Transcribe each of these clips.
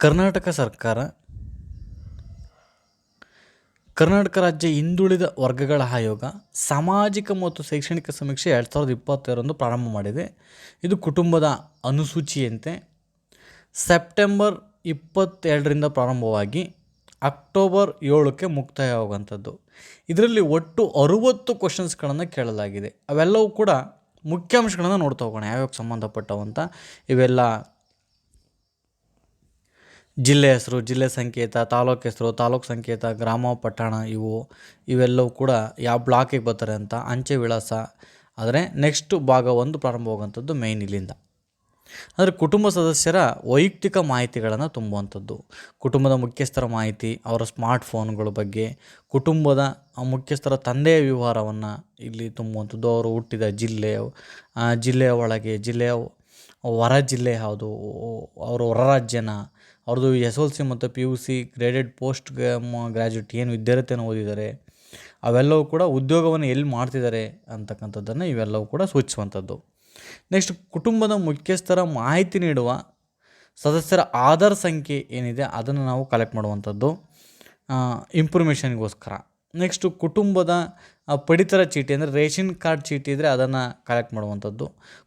ಕರ್ನಾಟಕ ಸರ್ಕಾರ ಕರ್ನಾಟಕ ರಾಜ್ಯ ಹಿಂದುಳಿದ ವರ್ಗಗಳ ಆಯೋಗ ಸಾಮಾಜಿಕ ಮತ್ತು ಶೈಕ್ಷಣಿಕ ಸಮೀಕ್ಷೆ ಎರಡು ಸಾವಿರದ ಇಪ್ಪತ್ತೆರಡರಂದು ಪ್ರಾರಂಭ ಮಾಡಿದೆ. ಇದು ಕುಟುಂಬದ ಅನುಸೂಚಿಯಂತೆ ಸೆಪ್ಟೆಂಬರ್ ಇಪ್ಪತ್ತೆರಡರಿಂದ ಪ್ರಾರಂಭವಾಗಿ ಅಕ್ಟೋಬರ್ ಏಳಕ್ಕೆ ಮುಕ್ತಾಯವಾಗುವಂಥದ್ದು. ಇದರಲ್ಲಿ ಒಟ್ಟು ಅರುವತ್ತು ಕ್ವಶನ್ಸ್ಗಳನ್ನು ಕೇಳಲಾಗಿದೆ. ಅವೆಲ್ಲವೂ ಕೂಡ ಮುಖ್ಯಾಂಶಗಳನ್ನು ನೋಡ್ತಾ ಹೋಗೋಣ ಯಾವ್ಯಾವ ಸಂಬಂಧಪಟ್ಟವಂತ ಇವೆಲ್ಲ ಜಿಲ್ಲೆ ಹೆಸರು, ಜಿಲ್ಲೆ ಸಂಕೇತ, ತಾಲೂಕು ಹೆಸರು, ತಾಲೂಕು ಸಂಕೇತ, ಗ್ರಾಮ, ಪಟ್ಟಣ ಇವು, ಇವೆಲ್ಲವೂ ಕೂಡ ಯಾವ ಬ್ಲಾಕಿಗೆ ಬರ್ತಾರೆ ಅಂತ ಅಂಚೆ ವಿಳಾಸ. ಆದರೆ ನೆಕ್ಸ್ಟ್ ಭಾಗ ಒಂದು ಪ್ರಾರಂಭವಾಗುವಂಥದ್ದು ಮೇಯ್ನ್ ಇಲ್ಲಿಂದ. ಅಂದರೆ ಕುಟುಂಬ ಸದಸ್ಯರ ವೈಯಕ್ತಿಕ ಮಾಹಿತಿಗಳನ್ನು ತುಂಬುವಂಥದ್ದು. ಕುಟುಂಬದ ಮುಖ್ಯಸ್ಥರ ಮಾಹಿತಿ, ಅವರ ಸ್ಮಾರ್ಟ್ ಫೋನ್ಗಳ ಬಗ್ಗೆ, ಕುಟುಂಬದ ಮುಖ್ಯಸ್ಥರ ತಂದೆಯ ವ್ಯವಹಾರವನ್ನು ಇಲ್ಲಿ ತುಂಬುವಂಥದ್ದು. ಅವರು ಹುಟ್ಟಿದ ಜಿಲ್ಲೆ ಜಿಲ್ಲೆಯ ಒಳಗೆ, ಜಿಲ್ಲೆಯ ಹೊರ ಜಿಲ್ಲೆ ಯಾವುದು, ಅವರು ಹೊರ ರಾಜ್ಯನ ಅವ್ರದ್ದು ಎಸ್ ಎಲ್ ಸಿ ಮತ್ತು P U C graded post graduate ಏನು ವಿದ್ಯಾರ್ಥಿಯನ್ನು ಓದಿದ್ದಾರೆ, ಅವೆಲ್ಲವೂ ಕೂಡ ಉದ್ಯೋಗವನ್ನು ಎಲ್ಲಿ ಮಾಡ್ತಿದ್ದಾರೆ ಅಂತಕ್ಕಂಥದ್ದನ್ನು ಇವೆಲ್ಲವೂ ಕೂಡ ಸೂಚಿಸುವಂಥದ್ದು. ನೆಕ್ಸ್ಟ್ ಕುಟುಂಬದ ಮುಖ್ಯಸ್ಥರ ಮಾಹಿತಿ ನೀಡುವ ಸದಸ್ಯರ ಆಧಾರ್ ಸಂಖ್ಯೆ ಏನಿದೆ ಅದನ್ನು ನಾವು ಕಲೆಕ್ಟ್ ಮಾಡುವಂಥದ್ದು ಇಂಪ್ರೂಮೇಷನ್ಗೋಸ್ಕರ ನೆಕ್ಸ್ಟು ಕುಟುಂಬದ ಪಡಿತರ ಚೀಟಿ ಅಂದರೆ ರೇಷನ್ ಕಾರ್ಡ್ ಚೀಟಿ ಇದ್ದರೆ ಅದನ್ನು ಕಲೆಕ್ಟ್ ಮಾಡುವಂಥದ್ದು.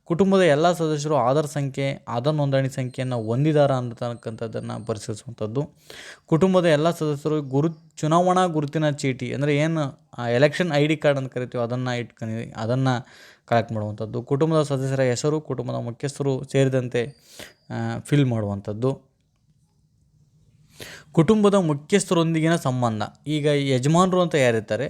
ಕುಟುಂಬದ ಎಲ್ಲ ಸದಸ್ಯರು ಆಧಾರ್ ಸಂಖ್ಯೆ, ಆಧಾರ್ ನೋಂದಣಿ ಸಂಖ್ಯೆಯನ್ನು ಹೊಂದಿದಾರ ಅಂತಕ್ಕಂಥದ್ದನ್ನು ಪರಿಶೀಲಿಸುವಂಥದ್ದು. ಕುಟುಂಬದ ಎಲ್ಲ ಸದಸ್ಯರು ಗುರು, ಚುನಾವಣಾ ಗುರುತಿನ ಚೀಟಿ ಅಂದರೆ ಏನು ಎಲೆಕ್ಷನ್ ಐ ಡಿ ಕಾರ್ಡ್ ಅಂತ ಕರಿತೀವಿ ಅದನ್ನು ಇಟ್ಕೊಂಡು, ಅದನ್ನು ಕಲೆಕ್ಟ್ ಮಾಡುವಂಥದ್ದು. ಕುಟುಂಬದ ಸದಸ್ಯರ ಹೆಸರು, ಕುಟುಂಬದ ಮುಖ್ಯಸ್ಥರು ಸೇರಿದಂತೆ ಫಿಲ್ ಮಾಡುವಂಥದ್ದು. ಕುಟುಂಬದ ಮುಖ್ಯಸ್ಥರೊಂದಿಗಿನ ಸಂಬಂಧ. ಈಗ ಯಜಮಾನರು ಅಂತ ಯಾರಿರ್ತಾರೆ?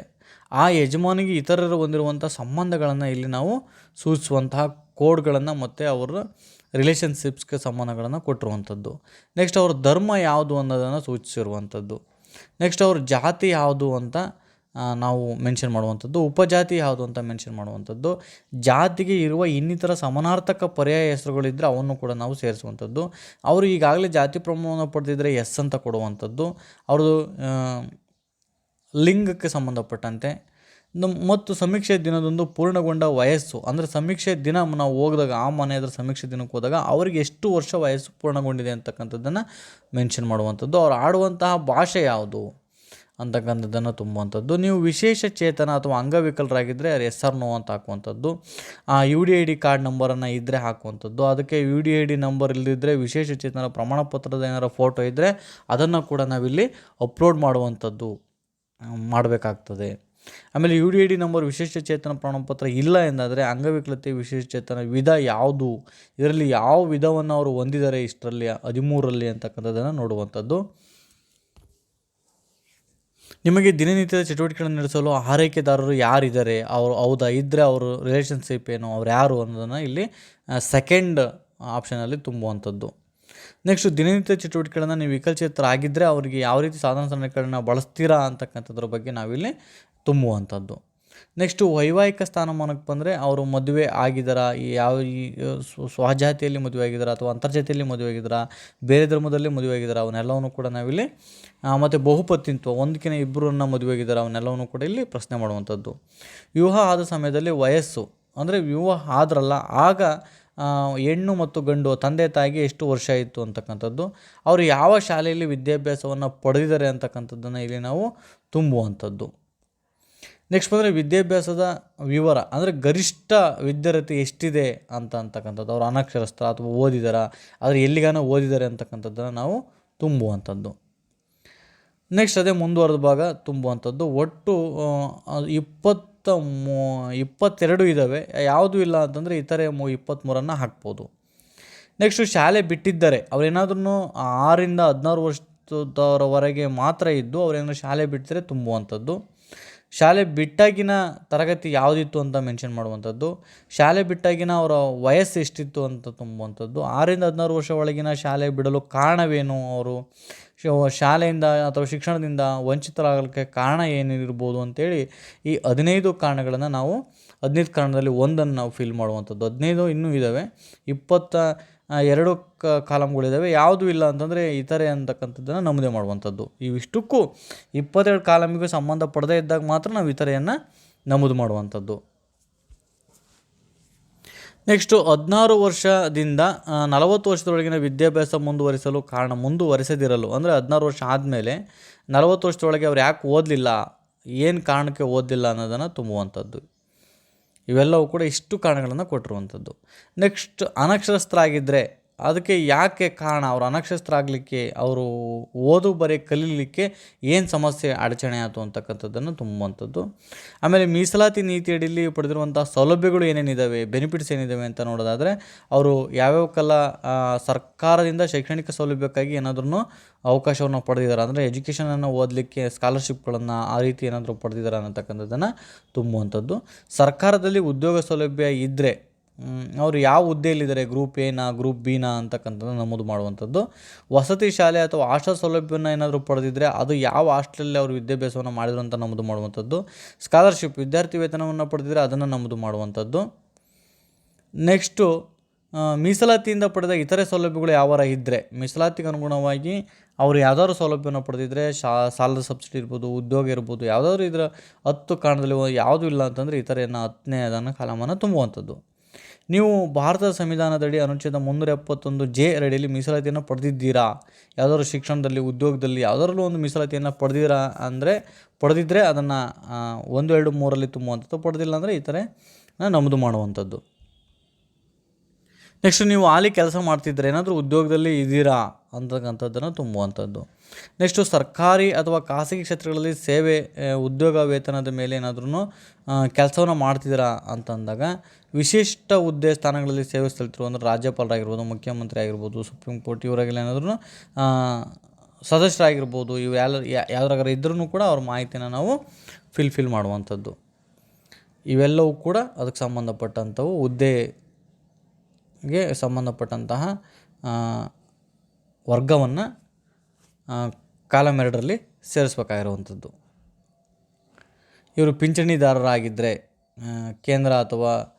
ಆ ಯಜಮಾನಿಗೆ ಇತರರು ಹೊಂದಿರುವಂಥ ಸಂಬಂಧಗಳನ್ನು ಇಲ್ಲಿ ನಾವು ಸೂಚಿಸುವಂತಹ ಕೋಡ್ಗಳನ್ನು ಮತ್ತು ಅವರ ರಿಲೇಷನ್ಶಿಪ್ಸ್ಗೆ ಸಂಬಂಧಗಳನ್ನು ಕೊಟ್ಟಿರುವಂಥದ್ದು. ನೆಕ್ಸ್ಟ್ ಅವ್ರ ಧರ್ಮ ಯಾವುದು ಅನ್ನೋದನ್ನು ಸೂಚಿಸಿರುವಂಥದ್ದು. ನೆಕ್ಸ್ಟ್ ಅವ್ರ ಜಾತಿ ಯಾವುದು ಅಂತ ನಾವು ಮೆನ್ಷನ್ ಮಾಡುವಂಥದ್ದು. ಉಪಜಾತಿ ಯಾವುದು ಅಂತ ಮೆನ್ಷನ್ ಮಾಡುವಂಥದ್ದು. ಜಾತಿಗೆ ಇರುವ ಇನ್ನಿತರ ಸಮಾನಾರ್ಥಕ ಪರ್ಯಾಯ ಹೆಸರುಗಳಿದ್ದರೆ ಅವನ್ನು ಕೂಡ ನಾವು ಸೇರಿಸುವಂಥದ್ದು. ಅವರು ಈಗಾಗಲೇ ಜಾತಿ ಪ್ರಮಾಣವನ್ನು ಪಡೆದಿದ್ದರೆ ಎಸ್ ಅಂತ ಕೊಡುವಂಥದ್ದು. ಅವ್ರದ್ದು ಲಿಂಗಕ್ಕೆ ಸಂಬಂಧಪಟ್ಟಂತೆ. ಮತ್ತು ಸಮೀಕ್ಷೆ ದಿನದಂದು ಪೂರ್ಣಗೊಂಡ ವಯಸ್ಸು, ಅಂದರೆ ಸಮೀಕ್ಷೆ ದಿನ ನಾವು ಹೋಗಿದಾಗ ಆ ಮನೆ ಹತ್ರ ಸಮೀಕ್ಷೆ ದಿನಕ್ಕೆ ಹೋದಾಗ ಅವರಿಗೆ ಎಷ್ಟು ವರ್ಷ ವಯಸ್ಸು ಪೂರ್ಣಗೊಂಡಿದೆ ಅಂತಕ್ಕಂಥದ್ದನ್ನು ಮೆನ್ಷನ್ ಮಾಡುವಂಥದ್ದು. ಅವ್ರು ಆಡುವಂತಹ ಭಾಷೆ ಯಾವುದು ಅಂತಕ್ಕಂಥದ್ದನ್ನು ತುಂಬುವಂಥದ್ದು. ನೀವು ವಿಶೇಷ ಚೇತನ ಅಥವಾ ಅಂಗವಿಕಲರಾಗಿದ್ದರೆ ಎಸ್ ಆರ್ ನೋ ಅಂತ ಹಾಕುವಂಥದ್ದು. ಆ U D I D card ನಂಬರನ್ನು ಇದ್ದರೆ ಹಾಕುವಂಥದ್ದು. ಅದಕ್ಕೆ U D I D number ಇಲ್ಲದಿದ್ದರೆ ವಿಶೇಷ ಚೇತನ ಪ್ರಮಾಣಪತ್ರದ ಏನಾರ ಫೋಟೋ ಇದ್ದರೆ ಅದನ್ನು ಕೂಡ ನಾವಿಲ್ಲಿ ಅಪ್ಲೋಡ್ ಮಾಡುವಂಥದ್ದು. ಮಾಡಬೇಕಾಗ್ತದೆ. ಆಮೇಲೆ ಯು ಡಿ ಡಿ ನಂಬರ್ ವಿಶೇಷ ಚೇತನ ಪ್ರಮಾಣಪತ್ರ ಇಲ್ಲ ಎಂದಾದರೆ ಅಂಗವಿಕಲತೆ ವಿಶೇಷ ಚೇತನ ವಿಧ ಯಾವುದು? ಇದರಲ್ಲಿ ಯಾವ ವಿಧವನ್ನು ಅವರು ಹೊಂದಿದ್ದಾರೆ ಇಷ್ಟರಲ್ಲಿ, ಹದಿಮೂರರಲ್ಲಿ ಅಂತಕ್ಕಂಥದ್ದನ್ನು ನೋಡುವಂಥದ್ದು. ನಿಮಗೆ ದಿನನಿತ್ಯದ ಚಟುವಟಿಕೆಗಳನ್ನು ನಡೆಸಲು ಆರೈಕೆದಾರರು ಯಾರಿದ್ದಾರೆ? ಅವರು ಹೌದಾ? ಇದ್ದರೆ ಅವರು ರಿಲೇಷನ್ಶಿಪ್ ಏನು? ಅವ್ರು ಯಾರು ಅನ್ನೋದನ್ನು ಇಲ್ಲಿ ಸೆಕೆಂಡ್ ಆಪ್ಷನಲ್ಲಿ ತುಂಬುವಂಥದ್ದು. ನೆಕ್ಸ್ಟ್ ದಿನನಿತ್ಯ ಚಟುವಟಿಕೆಗಳನ್ನು ನೀವು ವಿಕಲಚೇತರಾಗಿದ್ದರೆ ಅವರಿಗೆ ಯಾವ ರೀತಿ ಸಾಧನ ಸಲಕರಣೆಗಳನ್ನ ಬಳಸ್ತೀರಾ ಅಂತಕ್ಕಂಥದ್ರ ಬಗ್ಗೆ ನಾವಿಲ್ಲಿ ತುಂಬುವಂಥದ್ದು. ನೆಕ್ಸ್ಟು ವೈವಾಹಿಕ ಸ್ಥಾನಮಾನಕ್ಕೆ ಬಂದರೆ ಅವರು ಮದುವೆ ಆಗಿದ್ದಾರಾ ಈ ಯಾವ ಈ ಸ್ವ- ಸ್ವಜಾತಿಯಲ್ಲಿ ಮದುವೆ ಆಗಿದ್ದಾರಾ ಅಥವಾ ಅಂತರ್ಜಾತಿಯಲ್ಲಿ ಮದುವೆ ಆಗಿದ್ದಾರಾ ಬೇರೆ ಧರ್ಮದಲ್ಲಿ ಮದುವೆ ಆಗಿದ್ದಾರಾ ಅವನ್ನೆಲ್ಲವನ್ನು ಕೂಡ ನಾವಿಲ್ಲಿ ಮತ್ತು ಬಹುಪತಿತ್ವ ಒಂದಕ್ಕಿಂತ ಇಬ್ಬರನ್ನ ಮದುವೆ ಆಗಿದ್ದಾರೆ ಅವನ್ನೆಲ್ಲವನ್ನು ಕೂಡ ಇಲ್ಲಿ ಪ್ರಶ್ನೆ ಮಾಡುವಂಥದ್ದು. ವಿವಾಹ ಆದ ಸಮಯದಲ್ಲಿ ವಯಸ್ಸು, ಅಂದರೆ ವಿವಾಹ ಆದ್ರಲ್ಲ, ಆಗ ಹೆಣ್ಣು ಮತ್ತು ಗಂಡು ತಂದೆ ತಾಯಿಗೆ ಎಷ್ಟು ವರ್ಷ ಇತ್ತು ಅಂತಕ್ಕಂಥದ್ದು. ಅವರು ಯಾವ ಶಾಲೆಯಲ್ಲಿ ವಿದ್ಯಾಭ್ಯಾಸವನ್ನು ಪಡೆದಿದ್ದಾರೆ ಅಂತಕ್ಕಂಥದ್ದನ್ನು ಇಲ್ಲಿ ನಾವು ತುಂಬುವಂಥದ್ದು. ನೆಕ್ಸ್ಟ್ ಬಂದರೆ ವಿದ್ಯಾಭ್ಯಾಸದ ವಿವರ ಅಂದರೆ ಗರಿಷ್ಠ ವಿದ್ಯಾರ್ಥಿ ಎಷ್ಟಿದೆ ಅಂತ ಅಂತಕ್ಕಂಥದ್ದು. ಅವರು ಅನಕ್ಷರಸ್ಥ ಅಥವಾ ಓದಿದಾರ ಆದರೆ ಎಲ್ಲಿಗಾನ ಓದಿದ್ದಾರೆ ಅಂತಕ್ಕಂಥದ್ದನ್ನು ನಾವು ತುಂಬುವಂಥದ್ದು. ನೆಕ್ಸ್ಟ್ ಅದೇ ಮುಂದುವರೆದ ಭಾಗ ತುಂಬುವಂಥದ್ದು. ಒಟ್ಟು ಆ, ಮೂ, ಇಪ್ಪತ್ತೆರಡು ಇದ್ದಾವೆ ಯಾವುದೂ ಇಲ್ಲ ಅಂತಂದರೆ ಇತರೆ ಮೂ ಇಪ್ಪತ್ತ್ಮೂರನ್ನು ಹಾಕ್ಬೋದು. ನೆಕ್ಸ್ಟು ಶಾಲೆ ಬಿಟ್ಟಿದ್ದಾರೆ ಅವರೇನಾದ್ರೂ ಆರಿಂದ ಹದಿನಾರು ವರ್ಷದವರವರೆಗೆ ಮಾತ್ರ ಇದ್ದು ಅವರೇನಾದ್ರು ಶಾಲೆ ಬಿಟ್ಟಿದ್ರೆ ತುಂಬುವಂಥದ್ದು. ಶಾಲೆ ಬಿಟ್ಟಾಗಿನ ತರಗತಿ ಯಾವುದಿತ್ತು ಅಂತ ಮೆನ್ಷನ್ ಮಾಡುವಂಥದ್ದು. ಶಾಲೆ ಬಿಟ್ಟಾಗಿನ ಅವರ ವಯಸ್ಸು ಎಷ್ಟಿತ್ತು ಅಂತ ತುಂಬುವಂಥದ್ದು. ಆರಿಂದ ಹದಿನಾರು ವರ್ಷ ಒಳಗಿನ ಶಾಲೆ ಬಿಡಲು ಕಾರಣವೇನು ಅವರು? ಶಾಲೆಯಿಂದ ಅಥವಾ ಶಿಕ್ಷಣದಿಂದ ವಂಚಿತರಾಗಲಿಕ್ಕೆ ಕಾರಣ ಏನಿರ್ಬೋದು ಅಂತೇಳಿ ಈ ಹದಿನೈದು ಕಾರಣಗಳನ್ನು ನಾವು ಹದಿನೈದು ಕಾರಣದಲ್ಲಿ ಒಂದನ್ನು ನಾವು ಫಿಲ್ ಮಾಡುವಂಥದ್ದು. ಹದಿನೈದು ಇನ್ನೂ ಇದ್ದಾವೆ ಇಪ್ಪತ್ತ ಎರಡು ಕ ಕಾಲಮ್ಗಳಿದ್ದಾವೆ ಯಾವುದೂ ಇಲ್ಲ ಅಂತಂದರೆ ಇತರೆ ಅಂತಕ್ಕಂಥದ್ದನ್ನು ನಮೂದೆ ಮಾಡುವಂಥದ್ದು. ಇವಿಷ್ಟಕ್ಕೂ ಇಪ್ಪತ್ತೆರಡು ಕಾಲಮಿಗೂ ಸಂಬಂಧ ಪಡದೇ ಇದ್ದಾಗ ಮಾತ್ರ ನಾವು ಇತರೆಯನ್ನು ನಮೂದು ಮಾಡುವಂಥದ್ದು. ನೆಕ್ಸ್ಟು ಹದಿನಾರು ವರ್ಷದಿಂದ ನಲವತ್ತು ವರ್ಷದೊಳಗಿನ ವಿದ್ಯಾಭ್ಯಾಸ ಮುಂದುವರಿಸಲು ಕಾರಣ ಮುಂದುವರಿಸದಿರಲು. ಅಂದರೆ ಹದಿನಾರು ವರ್ಷ ಆದಮೇಲೆ ನಲವತ್ತು ವರ್ಷದೊಳಗೆ ಅವ್ರು ಯಾಕೆ ಓದಲಿಲ್ಲ? ಏನು ಕಾರಣಕ್ಕೆ ಓದಲಿಲ್ಲ ಅನ್ನೋದನ್ನು ತುಂಬುವಂಥದ್ದು. ಇವೆಲ್ಲವೂ ಕೂಡ ಇಷ್ಟು ಕಾರಣಗಳನ್ನು ಕೊಟ್ಟಿರುವಂಥದ್ದು. ನೆಕ್ಸ್ಟ್ ಅನಕ್ಷರಸ್ಥರಾಗಿದ್ದರೆ ಅದಕ್ಕೆ ಯಾಕೆ ಕಾರಣ? ಅವರು ಅನಕ್ಷರಸ್ಥರಾಗಲಿಕ್ಕೆ ಅವರು ಓದು ಬರೀ ಕಲೀಲಿಕ್ಕೆ ಏನು ಸಮಸ್ಯೆ ಅಡಚಣೆ ಆಯಿತು ಅಂತಕ್ಕಂಥದ್ದನ್ನು ತುಂಬುವಂಥದ್ದು. ಆಮೇಲೆ ಮೀಸಲಾತಿ ನೀತಿಯಡಿಯಲ್ಲಿ ಪಡೆದಿರುವಂಥ ಸೌಲಭ್ಯಗಳು ಏನೇನಿದ್ದಾವೆ ಬೆನಿಫಿಟ್ಸ್ ಏನಿದ್ದಾವೆ ಅಂತ ನೋಡೋದಾದರೆ, ಅವರು ಯಾವ್ಯಾವ ಕಾಲ ಸರ್ಕಾರದಿಂದ ಶೈಕ್ಷಣಿಕ ಸೌಲಭ್ಯಕ್ಕಾಗಿ ಏನಾದ್ರೂ ಅವಕಾಶವನ್ನು ಪಡೆದಿದ್ದಾರೆ. ಅಂದರೆ ಎಜುಕೇಷನನ್ನು ಓದಲಿಕ್ಕೆ ಸ್ಕಾಲರ್ಶಿಪ್ಗಳನ್ನು ಆ ರೀತಿ ಏನಾದರೂ ಪಡೆದಿದ್ದಾರೆ ಅನ್ನತಕ್ಕಂಥದ್ದನ್ನು ತುಂಬುವಂಥದ್ದು. ಸರ್ಕಾರದಲ್ಲಿ ಉದ್ಯೋಗ ಸೌಲಭ್ಯ ಇದ್ದರೆ ಅವರು ಯಾವ ಹುದ್ದೆಯಲ್ಲಿದ್ದಾರೆ? ಗ್ರೂಪ್ ಎನಾ ಗ್ರೂಪ್ ಬಿನಾ ಅಂತಕ್ಕಂಥದ್ದು ನಮೂದು ಮಾಡುವಂಥದ್ದು. ವಸತಿ ಶಾಲೆ ಅಥವಾ ಆಶಾ ಸೌಲಭ್ಯವನ್ನು ಏನಾದರೂ ಪಡೆದಿದ್ದರೆ ಅದು ಯಾವ ಹಾಸ್ಟೆಲಲ್ಲಿ ಅವರು ವಿದ್ಯಾಭ್ಯಾಸವನ್ನು ಮಾಡಿದ್ರು ಅಂತ ನಮೂದು ಮಾಡುವಂಥದ್ದು. ಸ್ಕಾಲರ್ಶಿಪ್ ವಿದ್ಯಾರ್ಥಿ ವೇತನವನ್ನು ಪಡೆದಿದ್ದರೆ ಅದನ್ನು ನಮೂದು ಮಾಡುವಂಥದ್ದು. ನೆಕ್ಸ್ಟು ಮೀಸಲಾತಿಯಿಂದ ಪಡೆದ ಇತರೆ ಸೌಲಭ್ಯಗಳು ಯಾವಾರ ಇದ್ದರೆ ಮೀಸಲಾತಿಗೆ ಅನುಗುಣವಾಗಿ ಅವರು ಯಾವ್ದಾದ್ರು ಸೌಲಭ್ಯವನ್ನು ಪಡೆದಿದ್ದರೆ ಶಾ, ಸಾಲದ ಸಬ್ಸಿಡಿ ಇರ್ಬೋದು, ಉದ್ಯೋಗ ಇರ್ಬೋದು, ಯಾವುದಾದ್ರು ಇದರ ಹತ್ತು ಕಾರಣದಲ್ಲಿ ಯಾವುದೂ ಇಲ್ಲ ಅಂತಂದರೆ ಇತರೆಯನ್ನು ಹತ್ತನೇ ಅದನ್ನು ಕಾಲಮಾನ ತುಂಬುವಂಥದ್ದು. ನೀವು ಭಾರತದ ಸಂವಿಧಾನದಡಿ ಅನುಚ್ಛೇದ ಮುನ್ನೂರ ಎಪ್ಪತ್ತೊಂದು ಜೆ ಅಡಿಯಲ್ಲಿ ಮೀಸಲಾತಿಯನ್ನು ಪಡೆದಿದ್ದೀರಾ? ಯಾವುದಾದ್ರು ಶಿಕ್ಷಣದಲ್ಲಿ, ಉದ್ಯೋಗದಲ್ಲಿ ಯಾವುದಾದ್ರೂ ಒಂದು ಮೀಸಲಾತಿಯನ್ನು ಪಡೆದಿರಾ ಅಂದರೆ ಪಡೆದಿದ್ದರೆ ಅದನ್ನು ಒಂದು, ಎರಡು ಮೂರಲ್ಲಿ ತುಂಬುವಂಥದ್ದು, ಪಡೆದಿಲ್ಲ ಅಂದರೆ ಈ ಥರ ನಮೂದು ಮಾಡುವಂಥದ್ದು. ನೆಕ್ಸ್ಟ್ ನೀವು ಆಲಿ ಕೆಲಸ ಮಾಡ್ತಿದ್ರೆ ಏನಾದರೂ ಉದ್ಯೋಗದಲ್ಲಿ ಇದ್ದೀರಾ ಅಂತಕ್ಕಂಥದ್ದನ್ನು ತುಂಬುವಂಥದ್ದು. ನೆಕ್ಸ್ಟು ಸರ್ಕಾರಿ ಅಥವಾ ಖಾಸಗಿ ಕ್ಷೇತ್ರಗಳಲ್ಲಿ ಸೇವೆ ಉದ್ಯೋಗ ವೇತನದ ಮೇಲೆ ಏನಾದ್ರೂ ಕೆಲಸವನ್ನು ಮಾಡ್ತಿದ್ದೀರಾ ಅಂತಂದಾಗ ವಿಶಿಷ್ಟ ಹುದ್ದೆ ಸ್ಥಾನಗಳಲ್ಲಿ ಸೇವೆ ಸಲ್ಲಿತಿರುವ ಅಂದರೆ ರಾಜ್ಯಪಾಲರಾಗಿರ್ಬೋದು, ಮುಖ್ಯಮಂತ್ರಿ ಆಗಿರ್ಬೋದು, ಸುಪ್ರೀಂ ಕೋರ್ಟ್ ಇವರಾಗೆಲ್ಲ ಏನಾದ್ರೂ ಸದಸ್ಯರಾಗಿರ್ಬೋದು, ಇವು ಎಲ್ಲ ಯಾವ್ದ್ರಾಗಾರ ಇದ್ರೂ ಕೂಡ ಅವ್ರ ಮಾಹಿತಿನ ನಾವು ಫಿಲ್ ಫಿಲ್ ಮಾಡುವಂಥದ್ದು. ಇವೆಲ್ಲವೂ ಕೂಡ ಅದಕ್ಕೆ ಸಂಬಂಧಪಟ್ಟಂಥವು ಹುದ್ದೆಗೆ ಸಂಬಂಧಪಟ್ಟಂತಹ ವರ್ಗವನ್ನು ಕಾಲಮ್ ಎರಡರಲ್ಲಿ ಸೇರಿಸ್ಬೇಕಾಗಿರುವಂಥದ್ದು. ಇವರು ಪಿಂಚಣಿದಾರರಾಗಿದ್ದರೆ ಕೇಂದ್ರ ಅಥವಾ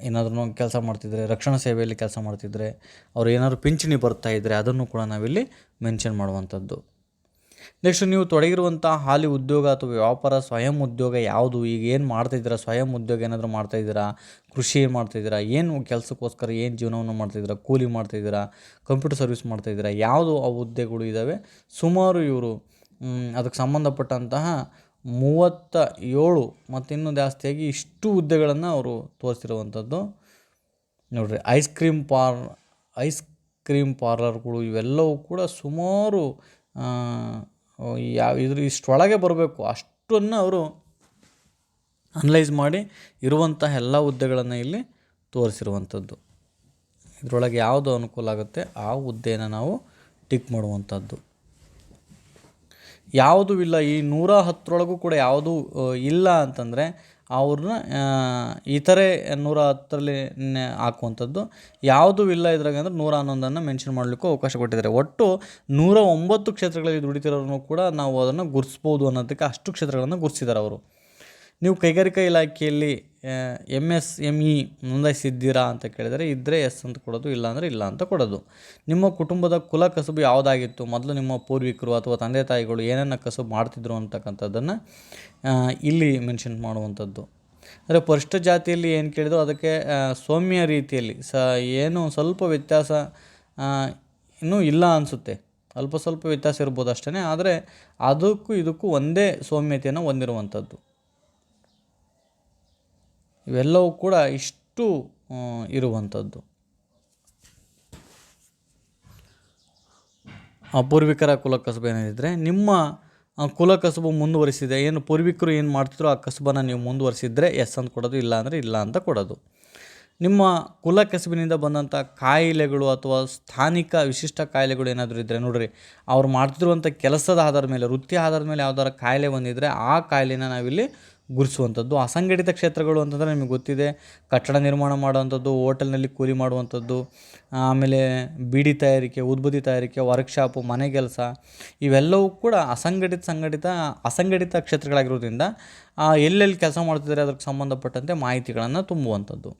ಏನಾದ್ರೂ ಕೆಲಸ ಮಾಡ್ತಿದ್ರೆ, ರಕ್ಷಣಾ ಸೇವೆಯಲ್ಲಿ ಕೆಲಸ ಮಾಡ್ತಿದ್ರೆ, ಅವ್ರು ಏನಾದ್ರು ಪಿಂಚಣಿ ಬರ್ತಾ ಇದ್ದರೆ ಅದನ್ನು ಕೂಡ ನಾವಿಲ್ಲಿ ಮೆನ್ಷನ್ ಮಾಡುವಂಥದ್ದು. ನೆಕ್ಸ್ಟ್ ನೀವು ತೊಡಗಿರುವಂಥ ಹಾಲಿ ಉದ್ಯೋಗ ಅಥವಾ ವ್ಯಾಪಾರ, ಸ್ವಯಂ ಉದ್ಯೋಗ ಯಾವುದು? ಈಗ ಏನು ಮಾಡ್ತಾಯಿದ್ದೀರಾ ಸ್ವಯಂ ಉದ್ಯೋಗ ಏನಾದರೂ ಮಾಡ್ತಾಯಿದ್ದೀರಾ ಕೃಷಿ ಏನು ಮಾಡ್ತಾಯಿದ್ದೀರಾ ಏನು ಕೆಲಸಕ್ಕೋಸ್ಕರ ಏನು ಜೀವನವನ್ನು ಮಾಡ್ತಾಯಿದ್ದೀರಾ ಕೂಲಿ ಮಾಡ್ತಾಯಿದ್ದೀರಾ ಕಂಪ್ಯೂಟರ್ ಸರ್ವಿಸ್ ಮಾಡ್ತಾಯಿದ್ದೀರಾ ಯಾವುದು ಆ ಹುದ್ದೆಗಳು ಇದ್ದಾವೆ ಸುಮಾರು ಇವರು ಅದಕ್ಕೆ ಸಂಬಂಧಪಟ್ಟಂತಹ ಮೂವತ್ತ ಏಳು ಮತ್ತು ಇನ್ನೂ ಜಾಸ್ತಿಯಾಗಿ ಇಷ್ಟು ಹುದ್ದೆಗಳನ್ನು ಅವರು ತೋರಿಸಿರುವಂಥದ್ದು. ನೋಡಿರಿ, ice cream par, ice cream ಪಾರ್ಲರ್ಗಳು ಇವೆಲ್ಲವೂ ಕೂಡ ಸುಮಾರು ಯಾವ ಇದ್ರ ಇಷ್ಟೊಳಗೆ ಬರಬೇಕು? ಅಷ್ಟನ್ನು ಅವರು ಅನಲೈಸ್ ಮಾಡಿ ಇರುವಂತಹ ಎಲ್ಲ ಹುದ್ದೆಗಳನ್ನು ಇಲ್ಲಿ ತೋರಿಸಿರುವಂಥದ್ದು ಇದರೊಳಗೆ ಯಾವುದು ಅನುಕೂಲ ಆಗುತ್ತೆ? ಆ ಹುದ್ದೆಯನ್ನು ನಾವು ಟಿಕ್ ಮಾಡುವಂಥದ್ದು ಯಾವುದೂ ಇಲ್ಲ, ಈ ನೂರ ಹತ್ತರೊಳಗೂ ಕೂಡ ಯಾವುದೂ ಇಲ್ಲ ಅಂತಂದರೆ ಅವ್ರನ್ನ ಇತರೆ ನೂರ ಹತ್ತರಲ್ಲಿ ನೆ- ಹಾಕುವಂಥದ್ದು. ಯಾವುದೂ ಇಲ್ಲ ಇದ್ರಾಗ ಅಂದ್ರೆ ನೂರ ಹನ್ನೊಂದನ್ನು ಮೆನ್ಷನ್ ಮಾಡಲಿಕ್ಕೂ ಅವಕಾಶ ಕೊಟ್ಟಿದ್ದಾರೆ. ಒಟ್ಟು ನೂರ ಒಂಬತ್ತು ಕ್ಷೇತ್ರಗಳಲ್ಲಿ ದುಡಿತಿರೋರನ್ನು ಕೂಡ ನಾವು ಅದನ್ನು ಗುರುತಿಸ್ಬೋದು ಅನ್ನೋದಕ್ಕೆ ಅಷ್ಟು ಕ್ಷೇತ್ರಗಳನ್ನು ಗುರುತಿಸಿದ್ದಾರೆ ಅವರು. ನೀವು ಕೈಗಾರಿಕಾ ಇಲಾಖೆಯಲ್ಲಿ ಎಂ ಎಸ್ ಎಂ ಇ ನೋಂದಾಯಿಸಿದ್ದೀರಾ ಅಂತ ಕೇಳಿದರೆ ಇದ್ದರೆ ಎಸ್ ಅಂತ ಕೊಡೋದು, ಇಲ್ಲ ಅಂದರೆ ಇಲ್ಲ ಅಂತ ಕೊಡೋದು. ನಿಮ್ಮ ಕುಟುಂಬದ ಕುಲ ಕಸುಬು ಯಾವುದಾಗಿತ್ತು? ಮೊದಲು ನಿಮ್ಮ ಪೂರ್ವಿಕರು ಅಥವಾ ತಂದೆ ತಾಯಿಗಳು ಏನನ್ನ ಕಸುಬು ಮಾಡ್ತಿದ್ರು ಅಂತಕ್ಕಂಥದ್ದನ್ನು ಇಲ್ಲಿ ಮೆನ್ಷನ್ ಮಾಡುವಂಥದ್ದು. ಅಂದರೆ ಪರಿಷ್ಠ ಜಾತಿಯಲ್ಲಿ ಏನು ಕೇಳಿದ್ರು ಅದಕ್ಕೆ ಸೌಮ್ಯ ರೀತಿಯಲ್ಲಿ ಸ, ಏನು ಸ್ವಲ್ಪ ವ್ಯತ್ಯಾಸ ಇನ್ನೂ ಇಲ್ಲ ಅನಿಸುತ್ತೆ. ಅಲ್ಪ ಸ್ವಲ್ಪ ವ್ಯತ್ಯಾಸ ಇರ್ಬೋದು ಅಷ್ಟೇ ಆದರೆ ಅದಕ್ಕೂ ಇದಕ್ಕೂ ಒಂದೇ ಸೌಮ್ಯತೆಯನ್ನು ಹೊಂದಿರುವಂಥದ್ದು. ಇವೆಲ್ಲವೂ ಕೂಡ ಇಷ್ಟು ಇರುವಂಥದ್ದು. ಪೂರ್ವಿಕರ ಕುಲ ಏನಿದ್ರೆ, ನಿಮ್ಮ ಕುಲ ಕಸುಬು ಮುಂದುವರಿಸಿದೆ, ಏನು ಪೂರ್ವಿಕರು ಏನು ಮಾಡ್ತಿದ್ರು ಆ ಕಸುಬನ್ನು ನೀವು ಮುಂದುವರಿಸಿದ್ರೆ ಎಸ್ ಅಂತ ಕೊಡೋದು, ಇಲ್ಲ ಅಂದರೆ ಇಲ್ಲ ಅಂತ ಕೊಡೋದು. ನಿಮ್ಮ ಕುಲ ಕಸುಬಿನಿಂದ ಬಂದಂಥ ಕಾಯಿಲೆಗಳು ಅಥವಾ ಸ್ಥಾನಿಕ ವಿಶಿಷ್ಟ ಕಾಯಿಲೆಗಳು ಏನಾದರೂ ಇದ್ದರೆ ನೋಡಿರಿ, ಅವ್ರು ಮಾಡ್ತಿರುವಂಥ ಕೆಲಸದ ಆಧಾರದ ಮೇಲೆ, ವೃತ್ತಿ ಆಧಾರದ ಮೇಲೆ ಯಾವ್ದಾರ ಕಾಯಿಲೆ ಬಂದಿದ್ದರೆ ಆ ಕಾಯಿಲೆನ ನಾವಿಲ್ಲಿ ಗುರುತಿಸುವಂಥದ್ದು, ಅಸಂಘಟಿತ ಕ್ಷೇತ್ರಗಳು ಅಂತಂದರೆ ನಿಮಗೆ ಗೊತ್ತಿದೆ, ಕಟ್ಟಡ ನಿರ್ಮಾಣ ಮಾಡುವಂಥದ್ದು, ಹೋಟೆಲ್ನಲ್ಲಿ ಕೂಲಿ ಮಾಡುವಂಥದ್ದು, ಆಮೇಲೆ ಬೀಡಿ ತಯಾರಿಕೆ ಉದ್ಬುದ್ದಿ ತಯಾರಿಕೆ, ವರ್ಕ್ಶಾಪು, ಮನೆ ಕೆಲಸ, ಇವೆಲ್ಲವೂ ಕೂಡ ಅಸಂಘಟಿತ ಸಂಘಟಿತ, ಅಸಂಘಟಿತ ಕ್ಷೇತ್ರಗಳಾಗಿರೋದ್ರಿಂದ ಎಲ್ಲೆಲ್ಲಿ ಕೆಲಸ ಮಾಡ್ತಿದ್ದಾರೆ ಅದಕ್ಕೆ ಸಂಬಂಧಪಟ್ಟಂತೆ ಮಾಹಿತಿಗಳನ್ನು ತುಂಬುವಂಥದ್ದು.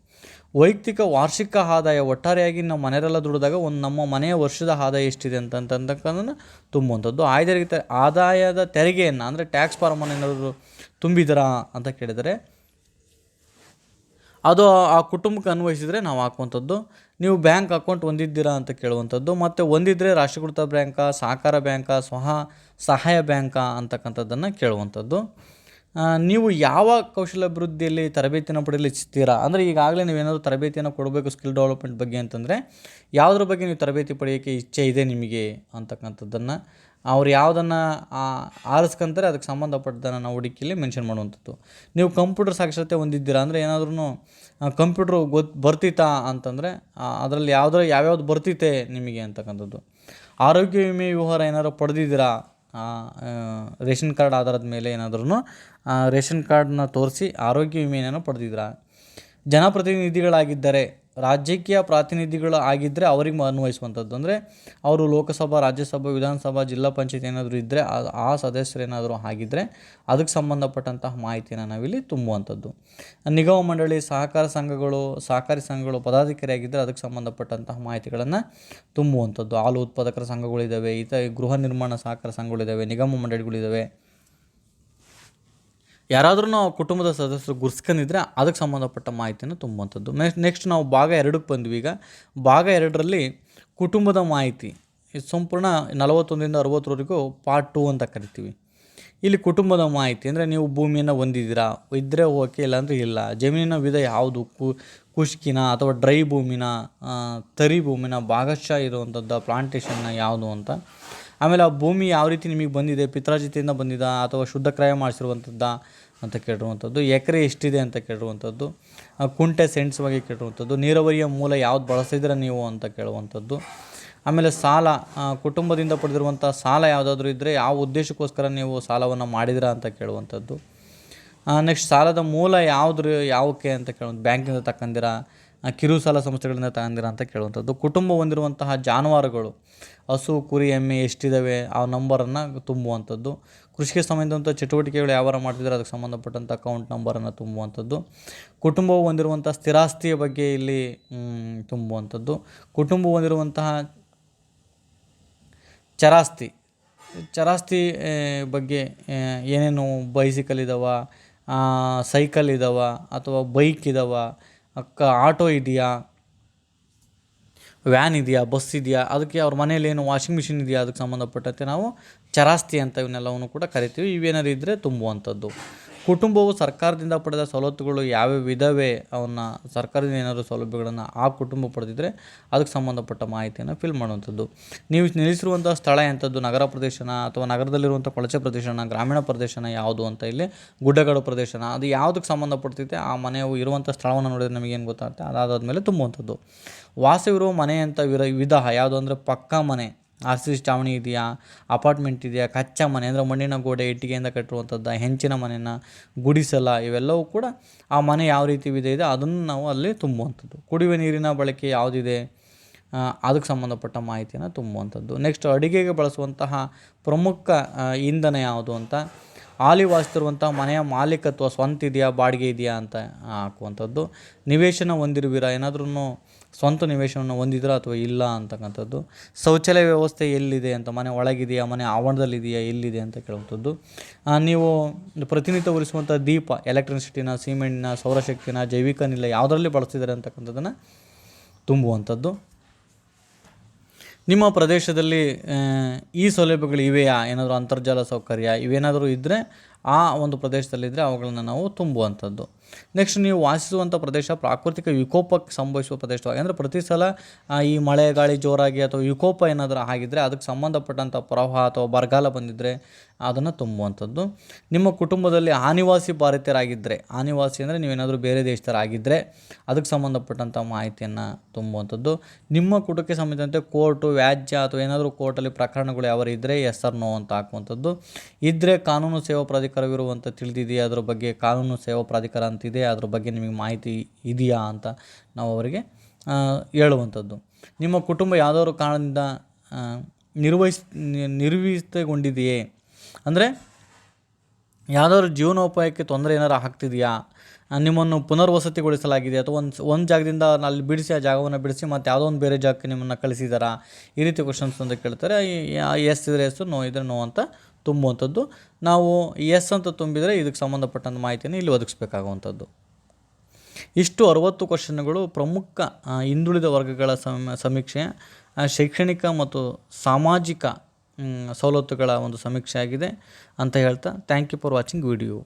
ವೈಯಕ್ತಿಕ ವಾರ್ಷಿಕ ಆದಾಯ ಒಟ್ಟಾರೆಯಾಗಿ ನಾವು ಮನೆಯರೆಲ್ಲ ದುಡಿದಾಗ ಒಂದು ನಮ್ಮ ಮನೆಯ ವರ್ಷದ ಆದಾಯ ಎಷ್ಟಿದೆ ಅಂತ ಅಂತಕ್ಕಂಥದ್ದನ್ನು ತುಂಬುವಂಥದ್ದು. ಆದಾಯ ಆದಾಯದ ತೆರಿಗೆಯನ್ನು ಅಂದರೆ ಟ್ಯಾಕ್ಸ್ ಫಾರ್ಮನ್ನು ಏನಾದರೂ ತುಂಬಿದರಾ ಅಂತ ಕೇಳಿದರೆ, ಅದು ಆ ಕುಟುಂಬಕ್ಕೆ ಅನ್ವಯಿಸಿದರೆ ನಾವು ಹಾಕುವಂಥದ್ದು. ನೀವು ಬ್ಯಾಂಕ್ ಅಕೌಂಟ್ ಹೊಂದಿದ್ದೀರಾ ಅಂತ ಕೇಳುವಂಥದ್ದು. ಮತ್ತು ಹೊಂದಿದ್ರೆ ರಾಷ್ಟ್ರೀಕೃತ ಬ್ಯಾಂಕ, ಸಹಕಾರ ಬ್ಯಾಂಕ, ಸ್ವಹ, ಸಹಾಯ ಬ್ಯಾಂಕ ಅಂತಕ್ಕಂಥದ್ದನ್ನು ಕೇಳುವಂಥದ್ದು. ನೀವು ಯಾವ ಕೌಶಲ್ಯಾಭಿವೃದ್ಧಿಯಲ್ಲಿ ತರಬೇತಿಯನ್ನು ಪಡೆಯಲು ಇಚ್ಛಿಸ್ತೀರಾ? ಅಂದರೆ ಈಗಾಗಲೇ ನೀವೇನಾದರೂ ತರಬೇತಿಯನ್ನು ಕೊಡಬೇಕು ಸ್ಕಿಲ್ ಡೆವಲಪ್ಮೆಂಟ್ ಬಗ್ಗೆ ಅಂತಂದರೆ, ಯಾವುದ್ರ ಬಗ್ಗೆ ನೀವು ತರಬೇತಿ ಪಡೆಯೋಕ್ಕೆ ಇಚ್ಛೆ ಇದೆ ನಿಮಗೆ ಅಂತಕ್ಕಂಥದ್ದನ್ನು, ಅವ್ರು ಯಾವುದನ್ನು ಆರಿಸ್ಕೊಂತಾರೆ, ಅದಕ್ಕೆ ಸಂಬಂಧಪಟ್ಟದನ್ನು ನಾವು ಹುಡುಕಿಲಿ ಮೆನ್ಷನ್ ಮಾಡುವಂಥದ್ದು. ನೀವು ಕಂಪ್ಯೂಟರ್ ಸಾಕ್ಷರತೆ ಹೊಂದಿದ್ದೀರಾ ಅಂದರೆ ಏನಾದ್ರೂ ಕಂಪ್ಯೂಟ್ರು ಗೊತ್ತು ಬರ್ತಿತ್ತಾ ಅಂತಂದರೆ ಅದರಲ್ಲಿ ಯಾವುದ್ರ ಯಾವ್ಯಾವ್ದು ಬರ್ತಿತ್ತೆ ನಿಮಗೆ ಅಂತಕ್ಕಂಥದ್ದು. ಆರೋಗ್ಯ ವಿಮೆ ವ್ಯವಹಾರ ಏನಾದ್ರು ಪಡೆದಿದ್ದೀರಾ? ರೇಷನ್ ಕಾರ್ಡ್ ಆಧಾರದ ಮೇಲೆ ಏನಾದ್ರೂ ರೇಷನ್ ಕಾರ್ಡನ್ನ ತೋರಿಸಿ ಆರೋಗ್ಯ ವಿಮೆಯನ್ನು ಪಡೆದಿದ್ರಾ? ಜನಪ್ರತಿನಿಧಿಗಳಾಗಿದ್ದರೆ ರಾಜಕೀಯ ಪ್ರಾತಿನಿಧಿಗಳು ಆಗಿದ್ದರೆ ಅವರಿಗೆ ಅನ್ವಯಿಸುವಂಥದ್ದು. ಅಂದರೆ ಅವರು ಲೋಕಸಭಾ, ರಾಜ್ಯಸಭಾ, ವಿಧಾನಸಭಾ, ಜಿಲ್ಲಾ ಪಂಚಾಯತ್ ಏನಾದರೂ ಇದ್ದರೆ ಆ- ಆ ಸದಸ್ಯರು ಏನಾದರೂ ಆಗಿದ್ದರೆ ಅದಕ್ಕೆ ಸಂಬಂಧಪಟ್ಟಂತಹ ಮಾಹಿತಿಯನ್ನು ನಾವಿಲ್ಲಿ ತುಂಬುವಂಥದ್ದು. ನಿಗಮ ಮಂಡಳಿ ಸಹಕಾರ ಸಂಘಗಳು, ಸಹಕಾರಿ ಸಂಘಗಳು ಪದಾಧಿಕಾರಿಯಾಗಿದ್ದರೆ ಅದಕ್ಕೆ ಸಂಬಂಧಪಟ್ಟಂತಹ ಮಾಹಿತಿಗಳನ್ನು ತುಂಬುವಂಥದ್ದು. ಹಾಲು ಉತ್ಪಾದಕರ ಸಂಘಗಳಿದ್ದಾವೆ ಇತ ಗೃಹ ನಿರ್ಮಾಣ ಸಹಕಾರ ಸಂಘಗಳಿದ್ದಾವೆ ನಿಗಮ ಮಂಡಳಿಗಳಿದ್ದಾವೆ ಯಾರಾದ್ರೂ ನಾವು ಕುಟುಂಬದ ಸದಸ್ಯರು ಗುರ್ಸ್ಕೊಂಡಿದ್ರೆ ಅದಕ್ಕೆ ಸಂಬಂಧಪಟ್ಟ ಮಾಹಿತಿಯನ್ನು ತುಂಬುವಂಥದ್ದು. ನೆಕ್ಸ್ಟ್ ನೆಕ್ಸ್ಟ್ ನಾವು ಭಾಗ ಎರಡಕ್ಕೆ ಬಂದ್ವಿ. ಈಗ ಭಾಗ ಎರಡರಲ್ಲಿ ಕುಟುಂಬದ ಮಾಹಿತಿ. ಸಂಪೂರ್ಣ ನಲವತ್ತೊಂದರಿಂದ ಅರವತ್ತರವರೆಗೂ ಪಾರ್ಟ್ ಟು ಅಂತ ಕರಿತೀವಿ. ಇಲ್ಲಿ ಕುಟುಂಬದ ಮಾಹಿತಿ ಅಂದರೆ ನೀವು ಭೂಮಿಯನ್ನು ಹೊಂದಿದ್ದೀರಾ? ಇದ್ದರೆ ಓಕೆ ಇಲ್ಲಾಂದರೆ ಇಲ್ಲ. ಜಮೀನಿನ ವಿಧ ಯಾವುದು? ಕು, ಕುಷ್ಕಿನ ಅಥವಾ ಡ್ರೈ ಭೂಮಿನ ತರಿ ಭೂಮಿನ ಭಾಗಶಃ ಇರುವಂಥದ್ದು ಪ್ಲಾಂಟೇಷನ್ನ ಯಾವುದು ಅಂತ. ಆಮೇಲೆ ಆ ಭೂಮಿ ಯಾವ ರೀತಿ ನಿಮಗೆ ಬಂದಿದೆ ಪಿತ್ರಾಜಿತಿಯಿಂದ ಬಂದಿದ ಅಥವಾ ಶುದ್ಧ ಕ್ರಯ ಮಾಡಿಸಿರುವಂಥದ್ದ ಅಂತ ಕೇಳಿರುವಂಥದ್ದು, ಎಕರೆ ಎಷ್ಟಿದೆ ಅಂತ ಕೇಳಿರುವಂಥದ್ದು ಕುಂಟೆ ಸೆಂಟ್ಸ್ ಬಗ್ಗೆ ಕೇಳಿರುವಂಥದ್ದು, ನೀರಾವರಿಯ ಮೂಲ ಯಾವ್ದು ಬಳಸಿದ್ರೆ ನೀವು ಅಂತ ಕೇಳುವಂಥದ್ದು, ಆಮೇಲೆ ಸಾಲ ಕುಟುಂಬದಿಂದ ಪಡೆದಿರುವಂಥ ಸಾಲ ಯಾವುದಾದ್ರೂ ಇದ್ದರೆ ಯಾವ ಉದ್ದೇಶಕ್ಕೋಸ್ಕರ ನೀವು ಸಾಲವನ್ನು ಮಾಡಿದಿರಾ ಅಂತ ಕೇಳುವಂಥದ್ದು. ನೆಕ್ಸ್ಟ್ ಸಾಲದ ಮೂಲ ಯಾವುದ್ರ ಯಾವಕ್ಕೆ ಅಂತ ಕೇಳುವಂಥ ಬ್ಯಾಂಕಿಂದ ತಕ್ಕಂದಿರಾ ಕಿರು ಸಾಲ ಸಂಸ್ಥೆಗಳಿಂದ ತಗೊಂಡಿರೋ ಅಂತ ಕೇಳುವಂಥದ್ದು. ಕುಟುಂಬ ಹೊಂದಿರುವಂತಹ ಜಾನುವಾರುಗಳು, ಹಸು, ಕುರಿ, ಎಮ್ಮೆ ಎಷ್ಟಿದ್ದಾವೆ ಆ ನಂಬರನ್ನು ತುಂಬುವಂಥದ್ದು. ಕೃಷಿಗೆ ಸಂಬಂಧಿಸಿದಂಥ ಚಟುವಟಿಕೆಗಳು ಯಾವಾರ ಮಾಡ್ತಿದ್ರೆ ಅದಕ್ಕೆ ಸಂಬಂಧಪಟ್ಟಂಥ ಅಕೌಂಟ್ ನಂಬರನ್ನು ತುಂಬುವಂಥದ್ದು. ಕುಟುಂಬವು ಹೊಂದಿರುವಂಥ ಸ್ಥಿರಾಸ್ತಿಯ ಬಗ್ಗೆ ಇಲ್ಲಿ ತುಂಬುವಂಥದ್ದು. ಕುಟುಂಬ ಹೊಂದಿರುವಂತಹ ಚರಾಸ್ತಿ ಚರಾಸ್ತಿ ಬಗ್ಗೆ ಏನೇನು ಬೈಸಿಕಲ್ ಇದಾವ ಸೈಕಲ್ ಇದಾವ ಅಥವಾ ಬೈಕ್ ಇದಾವ ಅಕ್ಕ ಆಟೋ ಇದೆಯಾ? ವ್ಯಾನ್ ಇದೆಯಾ? ಬಸ್ ಇದೆಯಾ? ಅದಕ್ಕೆ ಅವ್ರ ಮನೇಲಿ ಏನು ವಾಷಿಂಗ್ ಮಿಷಿನ್ ಇದೆಯಾ? ಅದಕ್ಕೆ ಸಂಬಂಧಪಟ್ಟಂತೆ ನಾವು ಚರಾಸ್ತಿ ಅಂತ ಇವನ್ನೆಲ್ಲವನ್ನು ಕೂಡ ಕರಿತೀವಿ. ಇವೇನಾದ್ರು ಇದ್ದರೆ ತುಂಬುವಂಥದ್ದು. ಕುಟುಂಬವು ಸರ್ಕಾರದಿಂದ ಪಡೆದ ಸವಲತ್ತುಗಳು ಯಾವ್ಯಾವ ವಿಧವೇ ಅವನ್ನ ಸರ್ಕಾರದಿಂದ ಏನಾದರೂ ಸೌಲಭ್ಯಗಳನ್ನು ಆ ಕುಟುಂಬ ಪಡೆದಿದ್ದರೆ ಅದಕ್ಕೆ ಸಂಬಂಧಪಟ್ಟ ಮಾಹಿತಿಯನ್ನು ಫಿಲ್ ಮಾಡುವಂಥದ್ದು. ನೀವು ನಿಲ್ಲಿಸಿರುವಂಥ ಸ್ಥಳ ಎಂಥದ್ದು? ನಗರ ಪ್ರದೇಶನ ಅಥವಾ ನಗರದಲ್ಲಿರುವಂಥ ಕೊಳಚೆ ಪ್ರದೇಶನ, ಗ್ರಾಮೀಣ ಪ್ರದೇಶನ ಯಾವುದು ಅಂತ ಇಲ್ಲಿ? ಗುಡ್ಡಗಾಡು ಪ್ರದೇಶನ, ಅದು ಯಾವುದಕ್ಕೆ ಸಂಬಂಧಪಡ್ತೈತೆ? ಆ ಮನೆಯು ಇರುವಂಥ ಸ್ಥಳವನ್ನು ನೋಡಿದ್ರೆ ನಮಗೇನು ಗೊತ್ತಾಗುತ್ತೆ? ಅದಾದಮೇಲೆ ತುಂಬುವಂಥದ್ದು. ವಾಸವಿರುವ ಮನೆ ಅಂತ ವಿರ ವಿಧ ಯಾವುದು ಅಂದರೆ ಪಕ್ಕಾ ಮನೆ. ಆರ್ ಚಾವಣಿ ಇದೆಯಾ? ಅಪಾರ್ಟ್ಮೆಂಟ್ ಇದೆಯಾ? ಕಚ್ಚಾ ಮನೆ ಅಂದರೆ ಮಣ್ಣಿನ ಗೋಡೆ ಇಟ್ಟಿಗೆಯಿಂದ ಕಟ್ಟಿರುವಂಥದ್ದು ಹೆಂಚಿನ ಮನೆನ ಗುಡಿಸಲ, ಇವೆಲ್ಲವೂ ಕೂಡ ಆ ಮನೆ ಯಾವ ರೀತಿ ವಿಧ ಇದೆ ಅದನ್ನು ನಾವು ಅಲ್ಲಿ ತುಂಬುವಂಥದ್ದು. ಕುಡಿಯುವ ನೀರಿನ ಬಳಕೆ ಯಾವುದಿದೆ? ಅದಕ್ಕೆ ಸಂಬಂಧಪಟ್ಟ ಮಾಹಿತಿಯನ್ನು ತುಂಬುವಂಥದ್ದು. ನೆಕ್ಸ್ಟ್ ಅಡುಗೆಗೆ ಬಳಸುವಂತಹ ಪ್ರಮುಖ ಇಂಧನ ಯಾವುದು ಅಂತ? ಆಲಿ ವಾಸ್ತಿರುವಂಥ ಮನೆಯ ಮಾಲೀಕತ್ವ ಸ್ವಂತ ಇದೆಯಾ, ಬಾಡಿಗೆ ಇದೆಯಾ ಅಂತ ಹಾಕುವಂಥದ್ದು. ನಿವೇಶನ ಹೊಂದಿರುವಿರಾ? ಏನಾದ್ರೂ ಸ್ವಂತ ನಿವೇಶನವನ್ನು ಹೊಂದಿದ್ರಾ ಅಥವಾ ಇಲ್ಲ ಅಂತಕ್ಕಂಥದ್ದು? ಶೌಚಾಲಯ ವ್ಯವಸ್ಥೆ ಎಲ್ಲಿದೆ ಅಂತ, ಮನೆ ಒಳಗಿದೆಯಾ, ಮನೆ ಆವರಣದಲ್ಲಿದೆಯಾ, ಎಲ್ಲಿದೆ ಅಂತ ಕೇಳುವಂಥದ್ದು. ನೀವು ಪ್ರತಿನಿತ್ಯ ಉರಿಸುವಂಥ ದೀಪ ಎಲೆಕ್ಟ್ರಿಸಿಟಿನ ಸಿಮೆಂಟ್ನ ಸೌರಶಕ್ತಿನ ಜೈವಿಕ ನಿಲ್ಲ ಯಾವುದರಲ್ಲಿ ಬಳಸ್ತಿದ್ದಾರೆ ಅಂತಕ್ಕಂಥದ್ದನ್ನು ತುಂಬುವಂಥದ್ದು. ನಿಮ್ಮ ಪ್ರದೇಶದಲ್ಲಿ ಈ ಸೌಲಭ್ಯಗಳು ಇವೆಯಾ? ಏನಾದರೂ ಅಂತರ್ಜಾಲ ಸೌಕರ್ಯ ಇವೇನಾದರೂ ಇದ್ದರೆ ಆ ಒಂದು ಪ್ರದೇಶದಲ್ಲಿದ್ದರೆ ಅವುಗಳನ್ನು ನಾವು ತುಂಬುವಂಥದ್ದು. ನೆಕ್ಸ್ಟ್ ನೀವು ವಾಸಿಸುವಂಥ ಪ್ರದೇಶ ಪ್ರಾಕೃತಿಕ ವಿಕೋಪಕ್ಕೆ ಸಂಭವಿಸುವ ಪ್ರದೇಶವಾಗಿ ಅಂದರೆ ಪ್ರತಿ ಸಲ ಈ ಮಳೆ, ಗಾಳಿ ಜೋರಾಗಿ ಅಥವಾ ವಿಕೋಪ ಏನಾದರೂ ಆಗಿದ್ದರೆ ಅದಕ್ಕೆ ಸಂಬಂಧಪಟ್ಟಂಥ ಪ್ರವಾಹ ಅಥವಾ ಬರಗಾಲ ಬಂದಿದ್ದರೆ ಅದನ್ನು ತುಂಬುವಂಥದ್ದು. ನಿಮ್ಮ ಕುಟುಂಬದಲ್ಲಿ ಆನಿವಾಸಿ ಭಾರತೀಯರಾಗಿದ್ದರೆ ಆನಿವಾಸಿ ಅಂದರೆ ನೀವೇನಾದರೂ ಬೇರೆ ದೇಶದರಾಗಿದ್ದರೆ ಅದಕ್ಕೆ ಸಂಬಂಧಪಟ್ಟಂಥ ಮಾಹಿತಿಯನ್ನು ತುಂಬುವಂಥದ್ದು. ನಿಮ್ಮ ಕುಟುಂಬಕ್ಕೆ ಸಂಬಂಧಿಸಿದಂತೆ ಕೋರ್ಟು, ವ್ಯಾಜ್ಯ ಅಥವಾ ಏನಾದರೂ ಕೋರ್ಟಲ್ಲಿ ಪ್ರಕರಣಗಳು ಯಾವ ಇದ್ದರೆ ಎಸ್ ಆರ್ ನೋ ಅಂತ ಹಾಕುವಂಥದ್ದು. ಇದ್ದರೆ ಕಾನೂನು ಸೇವಾ ಪ್ರಾಧಿಕಾರವಿರುವಂಥ ತಿಳಿದಿದೆಯಾ? ಅದರ ಬಗ್ಗೆ ಕಾನೂನು ಸೇವಾ ಪ್ರಾಧಿಕಾರ ಅಂತಿದೆ, ಅದ್ರ ಬಗ್ಗೆ ನಿಮಗೆ ಮಾಹಿತಿ ಇದೆಯಾ ಅಂತ ನಾವು ಅವರಿಗೆ ಹೇಳುವಂಥದ್ದು. ನಿಮ್ಮ ಕುಟುಂಬ ಯಾವುದಾದ್ರು ಕಾರಣದಿಂದ ನಿರ್ವಹಿಸ್ ನಿರ್ವಹಿತಗೊಂಡಿದೆಯೇ ಅಂದರೆ, ಯಾವುದಾದ್ರು ಜೀವನೋಪಾಯಕ್ಕೆ ತೊಂದರೆ ಏನಾರು ಆಗ್ತಿದೆಯಾ? ನಿಮ್ಮನ್ನು ಪುನರ್ವಸತಿಗೊಳಿಸಲಾಗಿದೆ ಅಥವಾ ಒಂದು ಒಂದು ಜಾಗದಿಂದ ಅಲ್ಲಿ ಬಿಡಿಸಿ, ಆ ಜಾಗವನ್ನು ಬಿಡಿಸಿ ಮತ್ತು ಯಾವುದೋ ಒಂದು ಬೇರೆ ಜಾಗಕ್ಕೆ ನಿಮ್ಮನ್ನು ಕಳಿಸಿದಾರಾ? ಈ ರೀತಿ ಕ್ವಶನ್ಸ್ ಅಂತ ಕೇಳ್ತಾರೆ. ಎಸ್ ಇದ್ರೆ ಎಸ್ ನೋ ಇದ್ರೆ ನೋ ಅಂತ ತುಂಬುವಂಥದ್ದು. ನಾವು ಎಸ್ ಅಂತ ತುಂಬಿದರೆ ಇದಕ್ಕೆ ಸಂಬಂಧಪಟ್ಟಂಥ ಮಾಹಿತಿಯನ್ನು ಇಲ್ಲಿ ಒದಗಿಸ್ಬೇಕಾಗುವಂಥದ್ದು. ಇಷ್ಟು ಅರವತ್ತು ಕ್ವಶನ್ಗಳು ಪ್ರಮುಖ ಹಿಂದುಳಿದ ವರ್ಗಗಳ ಸಮ, ಸಮೀಕ್ಷೆ ಶೈಕ್ಷಣಿಕ ಮತ್ತು ಸಾಮಾಜಿಕ ಸವಲತ್ತುಗಳ ಒಂದು ಸಮೀಕ್ಷೆ ಆಗಿದೆ ಅಂತ ಹೇಳ್ತಾ thank you for watching video